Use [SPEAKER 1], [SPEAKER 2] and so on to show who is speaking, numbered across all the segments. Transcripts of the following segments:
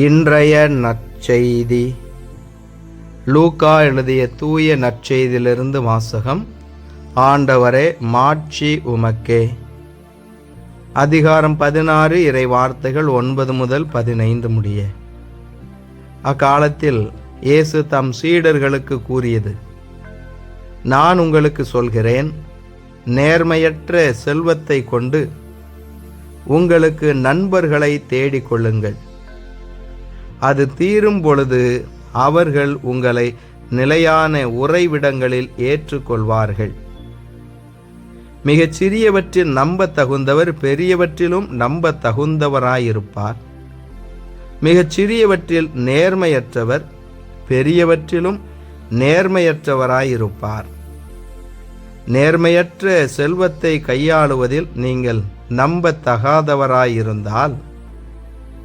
[SPEAKER 1] இன்றைய நற்செய்தி. லூக்கா எழுதிய தூய நற்செய்தியிலிருந்து வாசகம் ஆண்டவரே மாட்சி உமக்கே. அதிகாரம் பதினாறு இறை வார்த்தைகள் ஒன்பது முதல் பதினைந்து முடிய. அக்காலத்தில் இயேசு தம் சீடர்களுக்கு கூறியது நான் உங்களுக்கு சொல்கிறேன் நேர்மையற்ற செல்வத்தை கொண்டு உங்களுக்கு நண்பர்களை தேடிக் கொள்ளுங்கள். அது தீரும் பொழுது அவர்கள் உங்களை நிலையான உறைவிடங்களில் ஏற்றுக்கொள்வார்கள். மிகச் சிறியவற்றில் நம்ப தகுந்தவர் பெரியவற்றிலும் நம்ப தகுந்தவராயிருப்பார் மிகச் சிறியவற்றில் நேர்மையற்றவர் பெரியவற்றிலும் நேர்மையற்றவராயிருப்பார். நேர்மையற்ற செல்வத்தை கையாளுவதில் நீங்கள் நம்பத்தகாதவராயிருந்தால்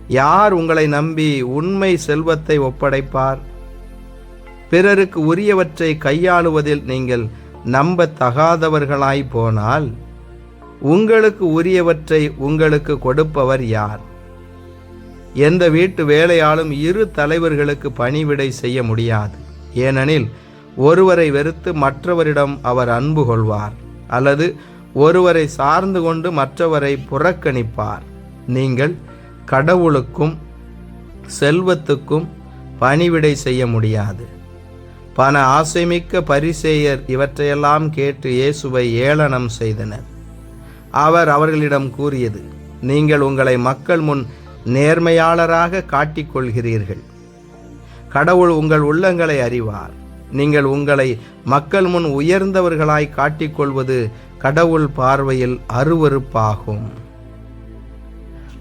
[SPEAKER 1] யார் உங்களை நம்பி உண்மை செல்வத்தை ஒப்படைப்பார்? பிறருக்கு உரியவற்றை கையாளுவதில் நீங்கள் நம்பத்தகாதவர்களாய் போனால் உங்களுக்கு உரியவற்றை உங்களுக்கு கொடுப்பவர் யார்? எந்த வீட்டு வேலையாலும் இரு தலைவர்களுக்கு பணிவிடை செய்ய முடியாது. ஏனெனில் ஒருவரை வெறுத்து மற்றவரிடம் அவர் அன்பு கொள்வார் அல்லது ஒருவரை சார்ந்து கொண்டு மற்றவரை புறக்கணிப்பார். நீங்கள் கடவுளுக்கும் செல்வத்துக்கும் பணிவிடை செய்ய முடியாது. பண ஆசைமிக்க பரிசேயர் இவற்றையெல்லாம் கேட்டு இயேசுவை ஏளனம் செய்தனர். அவர் அவர்களிடம் கூறியது நீங்கள் உங்களை மக்கள் முன் நேர்மையாளராக காட்டிக்கொள்கிறீர்கள். கடவுள் உங்கள் உள்ளங்களை அறிவார். நீங்கள் உங்களை மக்கள் முன் உயர்ந்தவர்களாய் காட்டிக்கொள்வது கடவுள் பார்வையில் அருவருப்பாகும்.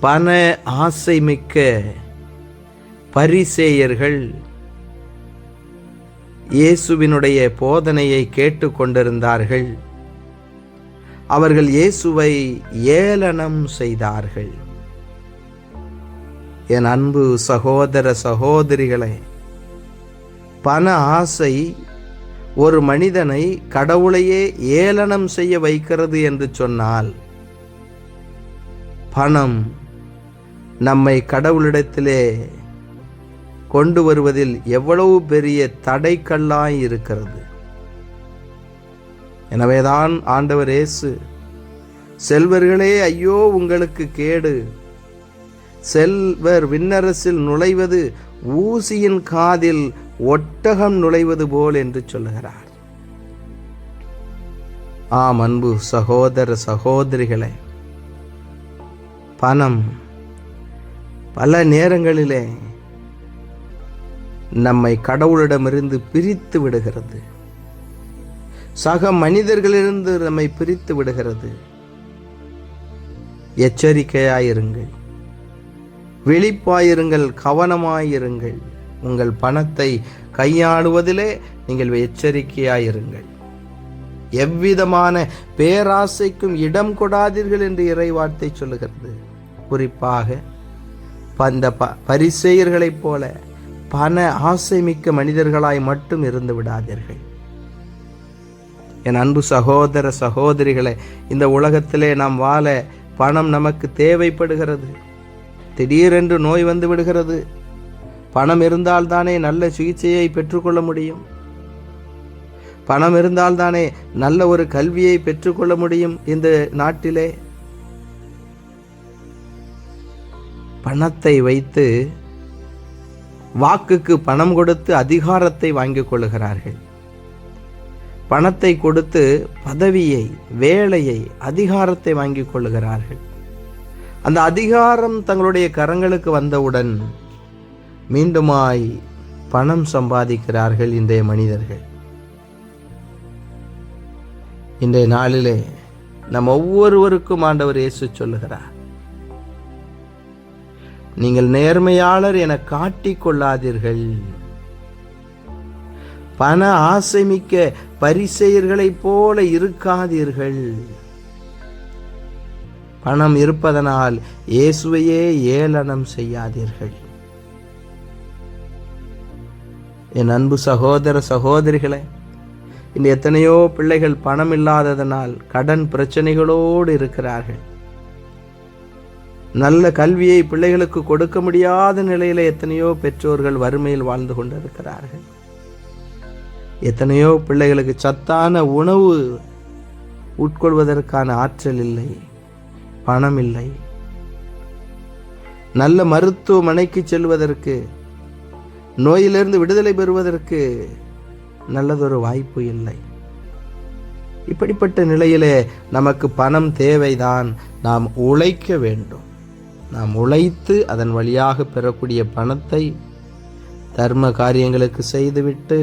[SPEAKER 1] பண ஆசை மிக்க பரிசேயர்கள் இயேசுவினுடைய போதனையை கேட்டுக்கொண்டிருந்தார்கள். அவர்கள் இயேசுவை ஏளனம் செய்தார்கள். என் அன்பு சகோதர சகோதரிகளே பண ஆசை ஒரு மனிதனை கடவுளையே ஏளனம் செய்ய வைக்கிறது என்று சொன்னால் பணம் நம்மை கடவுளிடத்திலே கொண்டு வருவதில் எவ்வளவு பெரிய தடைக்கல்லாய் இருக்கிறது. எனவேதான் ஆண்டவர் இயேசு செல்வர்களே ஐயோ உங்களுக்கு கேடு. செல்வர் விண்ணரசில் நுழைவது ஊசியின் காதில் ஒட்டகம் நுழைவது போல் என்று சொல்லுகிறார். ஆம் அன்பு சகோதர சகோதரிகளே பணம் பல நேரங்களிலே நம்மை கடவுளிடமிருந்து பிரித்து விடுகிறது. சக மனிதர்களிலிருந்து நம்மை பிரித்து விடுகிறது. எச்சரிக்கையாயிருங்கள். விழிப்பாயிருங்கள் கவனமாயிருங்கள். உங்கள் பணத்தை கையாளுவதிலே நீங்கள் எச்சரிக்கையாயிருங்கள். எவ்விதமான பேராசைக்கும் இடம் கொடாதீர்கள் என்று இறைவார்த்தை சொல்லுகிறது. குறிப்பாக அந்த ப பரிசெயர்களைப் போல பண ஆசை மிக்க மனிதர்களாய் மட்டும் இருந்து விடாதீர்கள். என் அன்பு சகோதர சகோதரிகளை இந்த உலகத்திலே நாம் வாழ பணம் நமக்கு தேவைப்படுகிறது. திடீரென்று நோய் வந்து விடுகிறது. பணம் இருந்தால்தானே நல்ல சிகிச்சையை பெற்றுக்கொள்ள முடியும். பணம் இருந்தால்தானே நல்ல ஒரு கல்வியை பெற்றுக்கொள்ள முடியும் இந்த நாட்டிலே. பணத்தை வைத்து வாக்குக்கு பணம் கொடுத்து அதிகாரத்தை வாங்கிக் கொள்கிறார்கள் பணத்தை கொடுத்து பதவியை வேலையை அதிகாரத்தை வாங்கிக் கொள்கிறார்கள் அந்த அதிகாரம் தங்களுடைய கரங்களுக்கு வந்தவுடன் மீண்டுமாய் பணம் சம்பாதிக்கிறார்கள் இன்றைய மனிதர்கள். இன்றைய நாளிலே நம் ஒவ்வொருவருக்கும் ஆண்டவர் இயேசு சொல்லுகிறார். நீங்கள் நேர்மையாளர் என காட்டிக் கொள்ளாதீர்கள் பண ஆசைமிக்க பரிசெயர்களைப் போல இருக்காதீர்கள். பணம் இருப்பதனால் இயேசுவையே ஏளனம் செய்யாதீர்கள். என் அன்பு சகோதர சகோதரிகளே இன்று எத்தனையோ பிள்ளைகள் பணம் இல்லாததனால் கடன் பிரச்சனைகளோடு இருக்கிறார்கள். நல்ல கல்வியை பிள்ளைகளுக்கு கொடுக்க முடியாத நிலையில எத்தனையோ பெற்றோர்கள் வறுமையில் வாழ்ந்து கொண்டிருக்கிறார்கள். எத்தனையோ பிள்ளைகளுக்கு சத்தான உணவு உட்கொள்வதற்கான ஆற்றல் இல்லை பணம் இல்லை. நல்ல மருத்துவமனைக்கு செல்வதற்கு நோயிலிருந்து விடுதலை பெறுவதற்கு நல்லதொரு வாய்ப்பு இல்லை. இப்படிப்பட்ட நிலையிலே நமக்கு பணம் தேவைதான் நாம் உழைக்க வேண்டும். நாம் உழைத்து அதன் வழியாக பெறக்கூடிய பணத்தை தர்ம காரியங்களுக்கு செய்துவிட்டு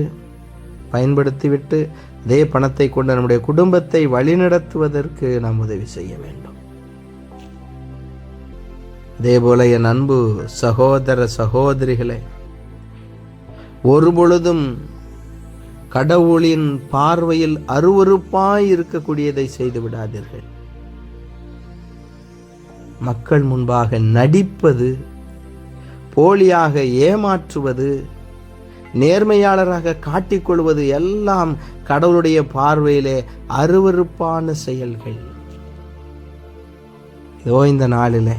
[SPEAKER 1] பயன்படுத்திவிட்டு அதே பணத்தை கொண்டு நம்முடைய குடும்பத்தை வழிநடத்துவதற்கு நாம் உதவி செய்ய வேண்டும். அதேபோல என் அன்பு சகோதர சகோதரிகளே ஒருபொழுதும் கடவுளின் பார்வையில் அருவறுப்பாய் இருக்கக்கூடியதை செய்து விடாதீர்கள். மக்கள் முன்பாக நடிப்பது போலியாக ஏமாற்றுவது நேர்மையாளராக காட்டிக்கொள்வது எல்லாம் கடவுளுடைய பார்வையிலே அருவருப்பான செயல்கள். இதோ இந்த நாளில்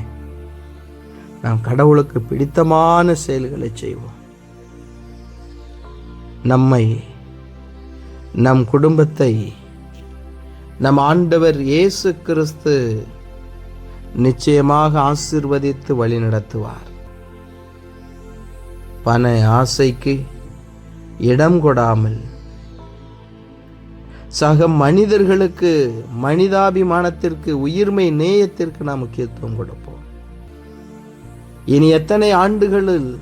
[SPEAKER 1] நாம் கடவுளுக்கு பிடித்தமான செயல்களை செய்வோம். நம்மை நம் குடும்பத்தை நம் ஆண்டவர் இயேசு கிறிஸ்து நிச்சயமாக ஆசிர்வதித்து வழிநடத்துவார் பண ஆசைக்கு இடம் கொடாமல் சக மனிதர்களுக்கு மனிதாபிமானத்திற்கு உயிர்மை நேயத்திற்கு நாம் முக்கியத்துவம் கொடுப்போம். இனி எத்தனை ஆண்டுகளில்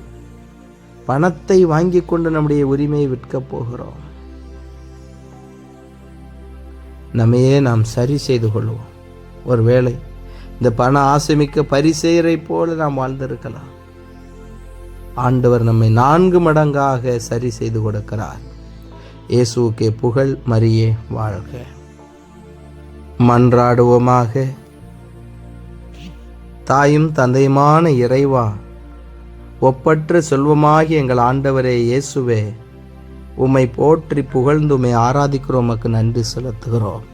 [SPEAKER 1] பணத்தை வாங்கி கொண்டு நம்முடைய உரிமையை விற்கப் போகிறோம்? நம்மையே நாம் சரி செய்து கொள்வோம். ஒருவேளை இந்த பண ஆசைமிக்க பரிசெயரை போல நாம் வாழ்ந்திருக்கலாம். ஆண்டவர் நம்மை நான்கு மடங்காக சரி செய்து கொடுக்கிறார். இயேசுக்கே புகழ் மரியே வாழ்க. மன்றாடுவோமாக. தாயும் தந்தையுமான இறைவா ஒப்பற்ற செல்வமாகி எங்கள் ஆண்டவரே இயேசுவே உம்மை போற்றி புகழ்ந்து உம்மை ஆராதிக்கிறோம் நன்றி செலுத்துகிறோம்.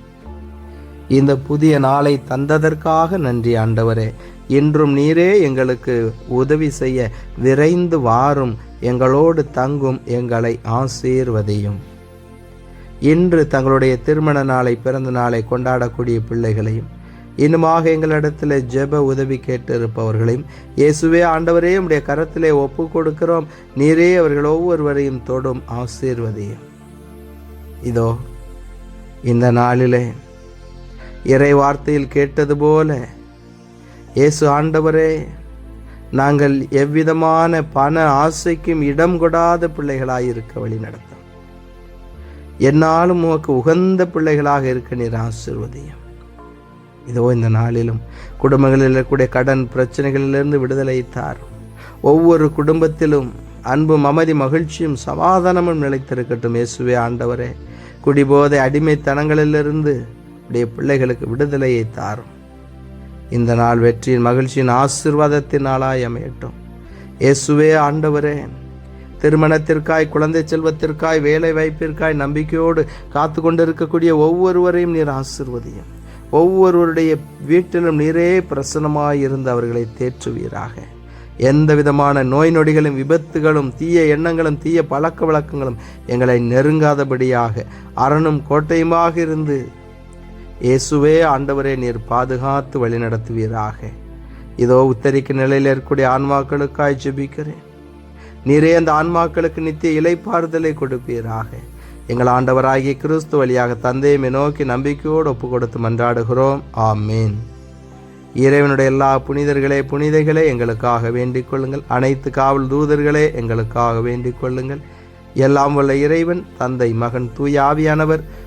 [SPEAKER 1] இந்த புதிய நாளை தந்ததற்காக நன்றி ஆண்டவரே. இன்றும் நீரே எங்களுக்கு உதவி செய்ய விரைந்து வாரும். எங்களோடு தங்கும் எங்களை ஆசீர்வதையும். இன்று தங்களுடைய திருமண நாளை பிறந்த நாளை கொண்டாடக்கூடிய பிள்ளைகளையும் இன்னுமாக எங்களிடத்தில் ஜெப உதவி கேட்டு இருப்பவர்களையும் இயேசுவே ஆண்டவரே உடைய கரத்திலே ஒப்பு கொடுக்கிறோம். நீரே அவர்கள் ஒவ்வொருவரையும் தொடும் ஆசீர்வதையும். இதோ இந்த நாளிலே இறை வார்த்தையில் கேட்டது போல இயேசு ஆண்டவரே நாங்கள் எவ்விதமான பண ஆசைக்கும் இடம் கொடாத பிள்ளைகளாயிருக்க வழி நடத்தும். என்னாலும் உமக்கு உகந்த பிள்ளைகளாக இருக்க நீர் ஆசிர்வதியும். இதோ இந்த நாளிலும் குடும்பங்களில் இருக்கக்கூடிய கடன் பிரச்சனைகளிலிருந்து விடுதலை தாரும். ஒவ்வொரு குடும்பத்திலும் அன்பும் அமைதி மகிழ்ச்சியும் சமாதானமும் நிலைத்திருக்கட்டும். இயேசுவே ஆண்டவரே குடிபோதை அடிமைத்தனங்களிலிருந்து உடைய பிள்ளைகளுக்கு விடுதலையை தாரும். இந்த நாள் வெற்றியின் மகிழ்ச்சியின் ஆசிர்வாதத்தின் நாளாய் அமையட்டும். இயேசுவே ஆண்டவரே திருமணத்திற்காய் குழந்தை செல்வத்திற்காய் வேலை வாய்ப்பிற்காய் நம்பிக்கையோடு காத்து கொண்டிருக்கக்கூடிய ஒவ்வொருவரையும் நீர் ஆசிர்வதியும். ஒவ்வொருவருடைய வீட்டிலும் நீரே பிரசனமாய் இருந்து அவர்களை தேற்றுவீராக. எந்த விதமான நோய் நொடிகளும் விபத்துகளும் தீய எண்ணங்களும் தீய பழக்க வழக்கங்களும் எங்களை நெருங்காதபடியாக அரணும் கோட்டையுமாக இருந்து இயேசுவே ஆண்டவரே நீர் பாதுகாத்து வழிநடத்துவீராக. இதோ உத்தரிக்க நிலையில் இருக்கக்கூடிய ஆன்மாக்களுக்காய் ஜெபிக்கிறேன். நீரே அந்த ஆன்மாக்களுக்கு நித்திய இலைப்பாறுதலை கொடுப்பீராக. எங்கள் ஆண்டவராகிய கிறிஸ்து வழியாக தந்தையுமே நோக்கி நம்பிக்கையோடு ஒப்பு கொடுத்து மன்றாடுகிறோம். ஆமீன். இறைவனுடைய எல்லா புனிதர்களே புனிதைகளே எங்களுக்காக வேண்டிக் கொள்ளுங்கள். அனைத்து காவல் தூதர்களே எங்களுக்காக வேண்டிக் கொள்ளுங்கள். எல்லாம் வல்ல இறைவன் தந்தை மகன் தூய ஆவியானவர்